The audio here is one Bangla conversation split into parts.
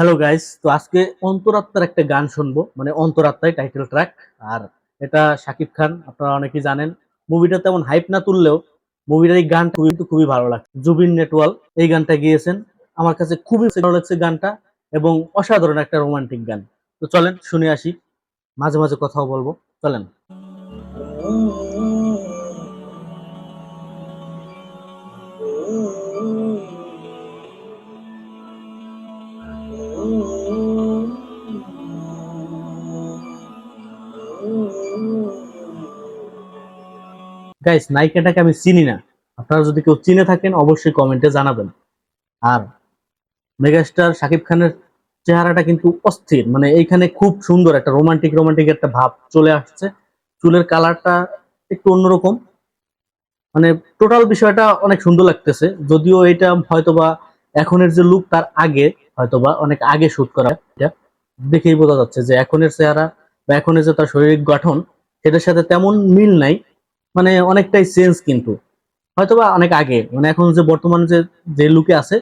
হ্যালো গাইস তো আজকে অন্তরাত্মার একটা গান শুনব। মানে অন্তরাত্মায় টাইটেল ট্র্যাক আর এটা শাকিব খান, আপনারা অনেকেই জানেন। মুভিটা তেমন হাইপ না তুললেও মুভির এই গানটা কিন্তু খুবই ভালো লাগছে। জুবিন নেটওয়াল এই গানটা গিয়েছেন। আমার কাছে খুবই ভালো লাগছে গানটা এবং অসাধারণ একটা রোমান্টিক গান। তো চলেন, শুনে আসি। মাঝে মাঝে কথাও বলব। চলেন। গাইস নায়িকাটাকে আমি চিনি না। আপনারা যদি কেউ চিনে থাকেন, অবশ্যই কমেন্টে জানাবেন। আর মেগাস্টার শাকিব খানের চেহারাটা কিন্তু অস্থির মানে এইখানে খুব সুন্দর একটা রোমান্টিক রোমান্টিক একটা ভাব চলে আসছে। চুলের কালারটা একটু অন্যরকম। মানে টোটাল বিষয়টা অনেক সুন্দর লাগতেছে। যদিও এটা হয়তোবা এখনের যে লুক তার আগে হয়তোবা অনেক আগে শুট করা। এটা দেখেই বোঝা যাচ্ছে যে এখনের চেহারা বা এখনের যে তার শারীরিক গঠন, সেটার সাথে তেমন মিল নাই। মানে অনেকটাই চেঞ্জ কিন্তু। হয়তোবা অনেক আগে মানে এখন যে বর্তমানে যে যে লুকে আছে,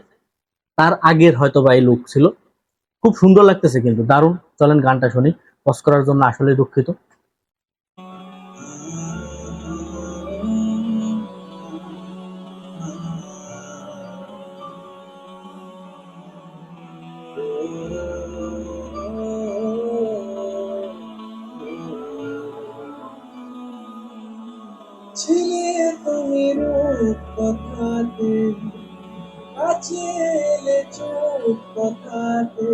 তার আগের হয়তোবা এই লুক ছিল। খুব সুন্দর লাগতেছে কিন্তু, দারুণ। চলেন গানটা শুনি। পজ করার জন্য আসলে দুঃখিত। ছিলে তুমি রূপ কথাতে কথাতে।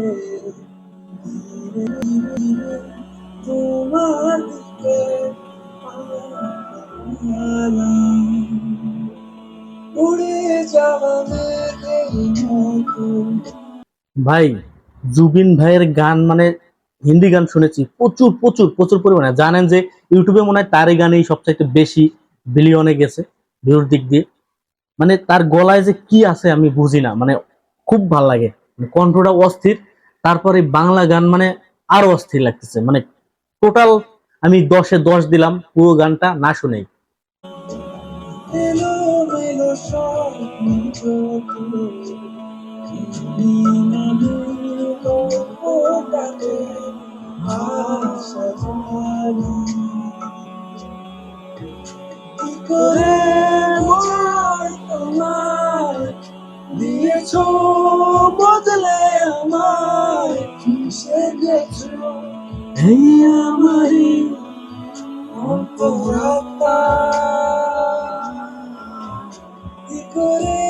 ভাই, জুবিন ভাইয়ের গান মানে হিন্দি গান শুনেছি প্রচুর প্রচুর প্রচুর পরিমাণে। জানেন যে ইউটিউবে মনে হয় তারই গানেই সবচাইতে বেশি বিলিয়নে গেছে ভিউর দিক দিয়ে। মানে তার গলায় যে কি আছে আমি বুঝি না মানে খুব ভালো লাগে। মানে কণ্ঠটা অস্থির, তারপরে বাংলা গান মানে আরও অস্থির লাগতেছে। মানে টোটাল আমি দশে দশ দিলাম পুরো গানটা, না শুনেই। আশা করে তোমার দিয়েছ, বদলে আমায় কিসে গেছো। এই আমারই অন্তরাত্মা কি করে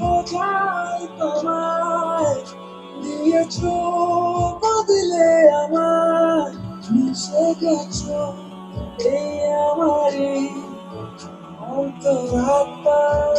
বোঝাই তোমায় দিয়েছ, বদলে আমার মিশে গেছো। এই আমারই অন্তরাত্মা অন্তরাত্মা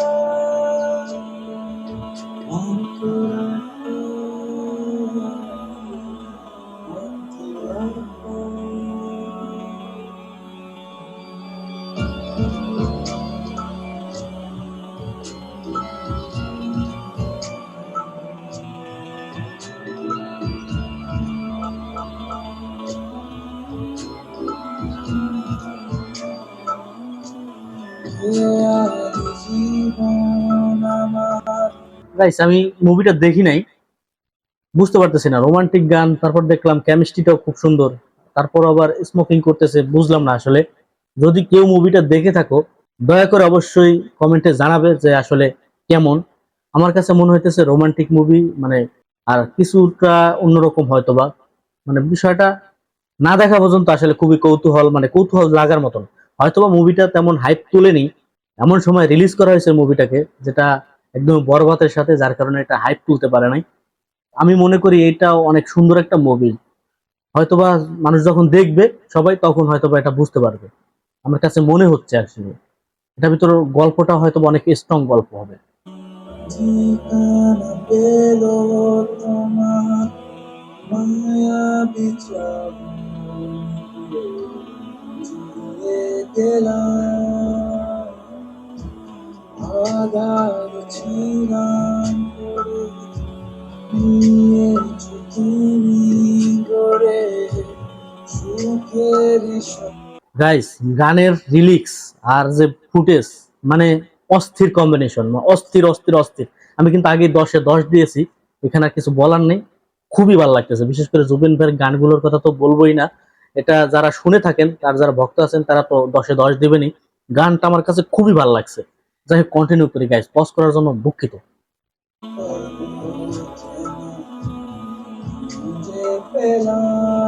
গাইস আমি মুভিটা দেখি নাই। বুঝতে পারতেছি না। রোমান্টিক গান, তারপর দেখলাম কেমিস্ট্রিটাও খুব সুন্দর। তারপর আবার স্মোকিং করতেছে, বুঝলাম না আসলে। যদি কেউ মুভিটা দেখে থাকো, দয়া করে অবশ্যই কমেন্টে জানাবে যে আসলে কেমন। আমার কাছে মনে হইতেছে রোমান্টিক মুভি মানে আর কিছুটা অন্যরকম হয়তোবা। মানে বিষয়টা না দেখা পর্যন্ত আসলে খুবই কৌতূহল মানে কৌতূহল লাগার মতন। হয়তোবা মুভিটা তেমন হাইপ তুলেনি। এমন সময় রিলিজ করা হয়েছে মুভিটাকে যেটা একদম বরবাতের সাথে, যার কারণে এটা হাইপ তুলতে পারে নাই। আমি মনে করি এটাও অনেক সুন্দর একটা মুভি হয়তোবা মানুষ যখন দেখবে, সবাই তখন হয়তোবা এটা বুঝতে পারবে। আমার কাছে মনে হচ্ছে আসলে। এটা ভিতর গল্পটা হয়তো অনেক স্ট্রং গল্প হবে। গেলাম। গাইস গানের রিলিক্স আর যে ফুটেজ মানে অস্থির কম্বিনেশন অস্থির অস্থির অস্থির। আমি কিন্তু আগে দশে দশ দিয়েছি, এখানে আর কিছু বলার নেই। খুবই ভালো লাগতেছে, বিশেষ করে জুবিন ভাইয়ের গানগুলোর কথা তো বলবোই না। এটা যারা শুনে থাকেন তার যারা ভক্ত আছেন, তারা তো দশে দশ দেবেনি গানটা আমার কাছে খুবই ভালো লাগছে। যাই কন্টিনিউ করি গাইস পজ করার জন্য দুঃখিত। খুঁজে পেলাম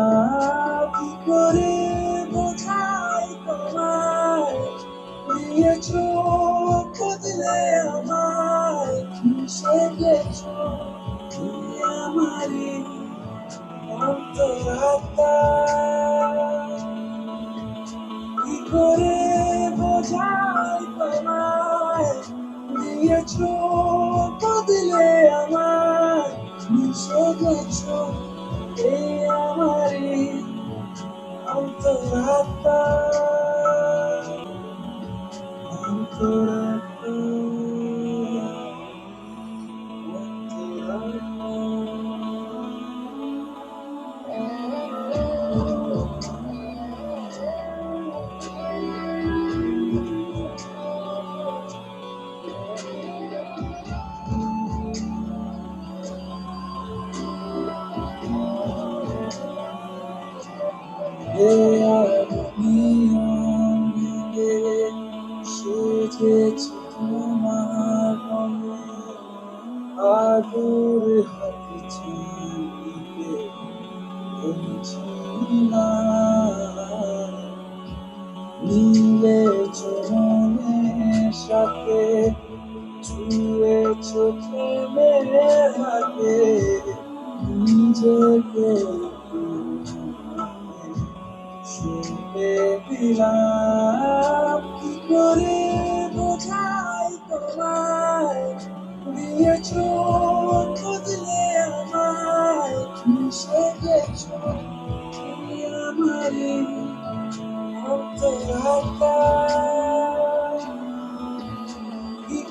অন্তরাত্মা সেজেছে আদুর হাতে ছিঁড়ে না। নীলে চরণের সাথে ছুঁয়েছ থেমে হাতে নিজেকে শুনতে দিলাম।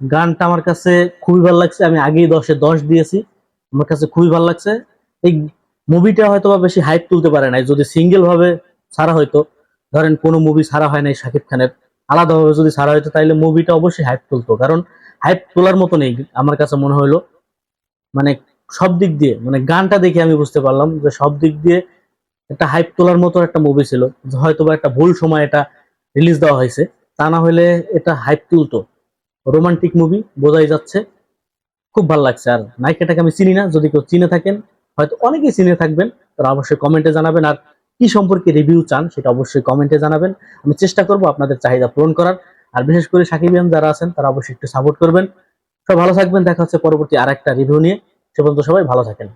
গানটা আমার কাছে খুবই ভালো লাগছে। আমি আগেই দশে দশ দিয়েছি। আমার কাছে খুবই ভালো লাগছে। এই মুভিটা হয়তো বা বেশি হাইপ তুলতে পারে নাই। যদি সিঙ্গেল ভাবে ছাড়া হয়তো ধরেন কোনো মুভি ছাড়া হয় নাই শাকিব খানের, আলাদাভাবে যদি ছাড়া হয়তো তাহলে মুভিটা অবশ্যই হাইপ তুলতো। কারণ হাইপ তোলার মতো নেই আমার কাছে মনে হলো মানে সব দিক দিয়ে মানে গানটা দেখে আমি বুঝতে পারলাম যে সব দিক দিয়ে একটা হাইপ তোলার মতো একটা মুভি ছিল। হয়তো বা একটা ভুল সময় এটা রিলিজ দেওয়া হয়েছে। তা না হলে এটা হাইপ তুলতো। রোমান্টিক মুভি, বোঝাই যাচ্ছে। খুব ভালো লাগছে, আর নায়িকাটাকে আমি চিনি না, যদি কেউ চিনে থাকেন, হয়তো অনেকেই চিনে থাকবেন, তারা অবশ্যই কমেন্টে জানাবেন, আর কি সম্পর্কে রিভিউ চান, সেটা অবশ্যই কমেন্টে জানাবেন। আমি চেষ্টা করব আপনাদের চাহিদা পূরণ করার, আর বিশেষ করে সাকিবিয়ান যারা আছেন, তারা অবশ্যই একটু সাপোর্ট করবেন। সব ভালো থাকবেন, দেখা হচ্ছে পরবর্তী আর একটা রিভিউ নিয়ে। সে পর্যন্ত সবাই ভালো থাকেন।